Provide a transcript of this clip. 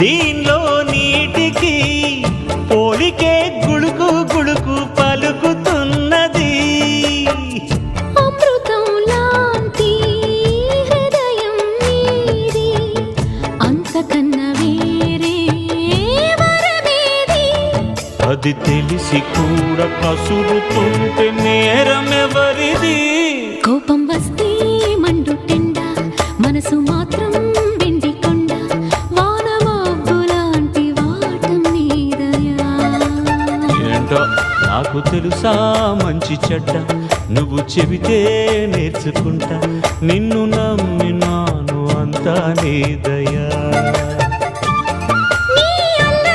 దీనిలో నీటికి పోలికే గుడుకు గుడుకు పలుకుతున్నది. అది తెలిసి కూడా కసురుతుంటే నేరం ఎవరిది కోపం వస్తే ఏంటో నాకు తెలుసా మంచి చెడ్డ. నువ్వు చెబితే నేర్చుకుంటా నిన్ను నమ్మినాను అంతా నీ దయా.